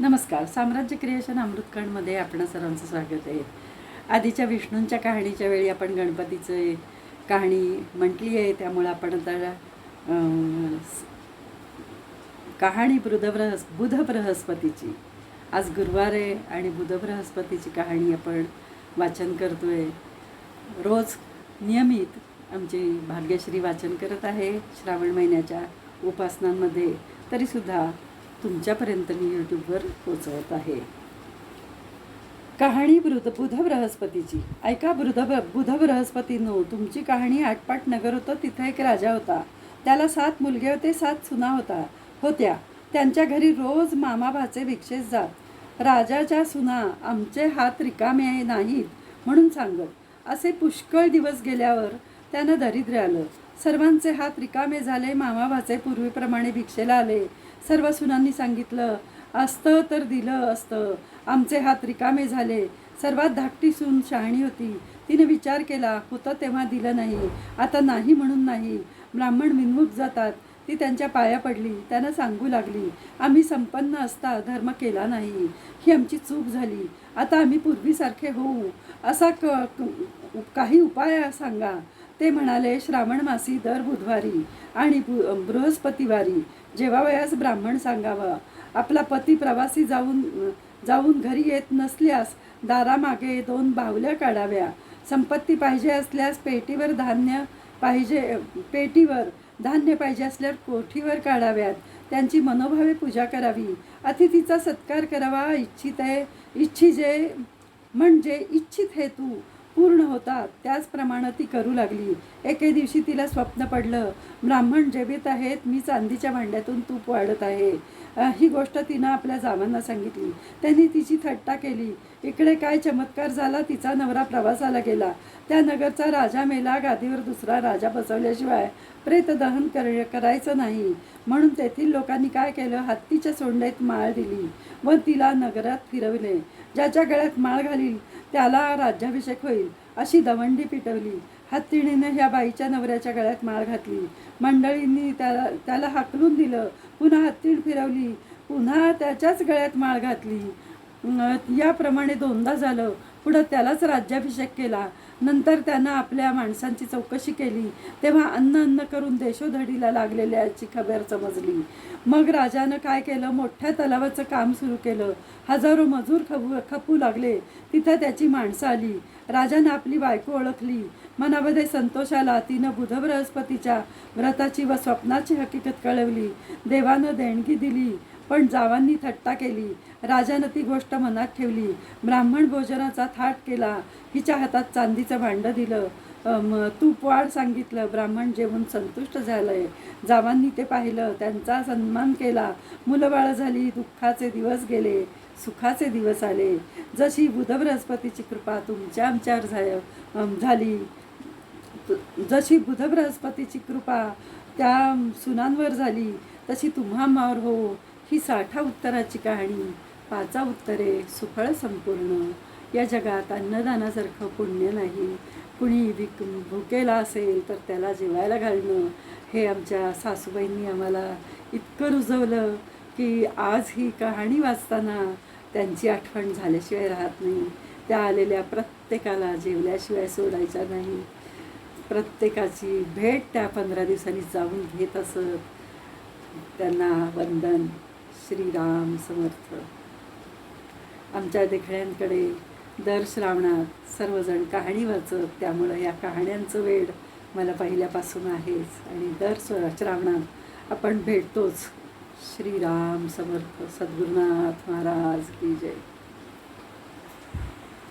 नमस्कार. साम्राज्य क्रिएशन अमृतखंडमध्ये आपणा सर्वांचं स्वागत आहे. आधीच्या विष्णूंच्या कहाणीच्या वेळी आपण गणपतीचं कहाणी म्हटली आहे. त्यामुळे आपण आता कहाणी बुध बुध बृहस्पतीची आज गुरुवार आहे आणि बुध बृहस्पतीची कहाणी आपण वाचन करतो आहे रोज नियमित आमची भाग्यश्री वाचन करत आहे. श्रावण महिन्याच्या उपासनांमध्ये तरीसुद्धा तुमच्यापर्यंत मी यूट्यूबवर पोचवत आहे. कहाणी बृद बुध बृहस्पतीची. ऐका बृध बुध बृहस्पतीनो तुमची कहाणी आटपाट नगर होतं तिथं एक राजा होता. त्याला सात मुलगे होते सात सुना होता होत्या. त्यांच्या घरी रोज मामाभाचे भिक्षेस जात. राजाच्या सुना आमचे हात रिकामे नाहीत म्हणून सांगत. असे पुष्कळ दिवस गेल्यावर त्यानं दरिद्र आलं. सर्वांचे हात रिकामे झाले मामा भाचे पूर्वीप्रमाणे भिक्षेला आले. सर्व सुनांनी सांगितलं असतं तर दिलं असतं. आमचे हात रिकामे झाले. सर्वात धाकटी सून शहाणी होती. तिने विचार केला होतं तेव्हा दिलं नाही. आता नाही म्हणून नाही. ब्राह्मण विन्मुख जातात. ती त्यांच्या पाया पडली. त्यांना सांगू लागली आम्ही संपन्न असता धर्म केला नाही. ही आमची चूक झाली. आता आम्ही पूर्वीसारखे होऊ. असा क क- काही उपाय सांगा. ते म्हणाले श्रावण मासी दर बुधवारी आणि बु बृहस्पतिवारी. जेवावयास ब्राह्मण सांगावं. आपला पती प्रवासी जाऊन जाऊन घरी येत नसल्यास दारामागे दोन बाहुल्या काढाव्या. संपत्ती पाहिजे असल्यास पेटीवर धान्य पाहिजे पेटीवर धान्य पाहिजे असल्यास कोठीवर काढाव्यात. त्यांची मनोभावे पूजा करावी. अतिथीचा सत्कार करावा. इच्छित आहे इच्छिजे म्हणजे इच्छित हेतू पूर्ण होतात त्याचप्रमाणे ती करू लागली. एके दिवशी तिला स्वप्न पडलं ब्राह्मण जेवित आहेत मी चांदीच्या भांड्यातून तूप वाढत आहे. ही गोष्ट तिनं आपल्या जावांना सांगितली. त्यांनी तिची थट्टा केली. इकडे काय चमत्कार झाला तिचा नवरा प्रवासाला गेला. त्या नगरचा राजा मेला गादीवर दुसरा राजा बसवल्याशिवाय प्रेत दहन कर करायचं नाही. म्हणून तेथील लोकांनी काय केलं? हत्तीच्या सोंडेत माळ दिली व तिला नगरात फिरवले. ज्याच्या गळ्यात माळ घालील त्याला राज्याभिषेक होईल अशी दवंडी पिटवली. हत्तीणीने ह्या बाईच्या नवऱ्याच्या गळ्यात माळ घातली. मंडळींनी त्याला त्याला हाकलून दिलं. पुन्हा हत्तीण फिरवली. पुन्हा त्याच्याच गळ्यात माळ घातली. याप्रमाणे दोनदा झालं. पुढं त्यालाच राज्याभिषेक केला. नंतर त्यानं आपल्या माणसांची चौकशी केली. तेव्हा अन्न अन्न करून देशोधडीला लागलेल्याची खबर समजली. मग राजानं काय केलं? मोठ्या तलावाचं काम सुरू केलं. हजारो मजूर खपू खपू लागले. तिथं त्याची माणसं आली. राजानं आपली बायको ओळखली. मनामध्ये संतोष आला. तिनं बुध बृहस्पतीच्या व्रताची व स्वप्नाची हकीकत कळवली. देवानं देणगी दिली. पण जावांनी थट्टा केली. राजानं ती गोष्ट मनात ठेवली. ब्राह्मण भोजनाचा थाट केला. हिच्या हातात चांदीचं भांडं दिलं. तूप वाढ सांगितलं. ब्राह्मण जेवून संतुष्ट झालंय. जावांनी ते पाहिलं. त्यांचा सन्मान केला. मुलंबाळं झाली. दुःखाचे दिवस गेले. सुखाचे दिवस आले. जशी बुध बृहस्पतीची कृपा तुमच्या आमच्यावर झाय झाली. जशी बुध बृहस्पतीची कृपा त्या सुनांवर झाली तशी तुम्हा मावर हो ही साठा उत्तराची कहाणी पाचा उत्तरे सुफळ संपूर्ण. या जगात अन्नदानासारखं पुण्य नाही. कुणी विक भुकेला असेल तर त्याला जेवायला घालणं. हे आमच्या सासूबाईंनी आम्हाला इतकं रुजवलं की आज ही कहाणी वाचताना त्यांची आठवण झाल्याशिवाय राहत नाही. त्या आलेल्या प्रत्येकाला जेवल्याशिवाय सोडायच्या नाही. प्रत्येकाची भेट त्या पंधरा दिवसांनी जाऊन घेत असत. त्यांना वंदन. श्रीराम समर्थ. आमच्या देखण्यांकडे दर श्रावणात सर्वजण कहाणी वाचत त्यामुळं या कहाण्यांचं वेळ मला पहिल्यापासून आहेच. आणि दर स्व- श्रावणात आपण भेटतोच. श्रीराम समर्थ सद्गुरुनाथ महाराज की जय.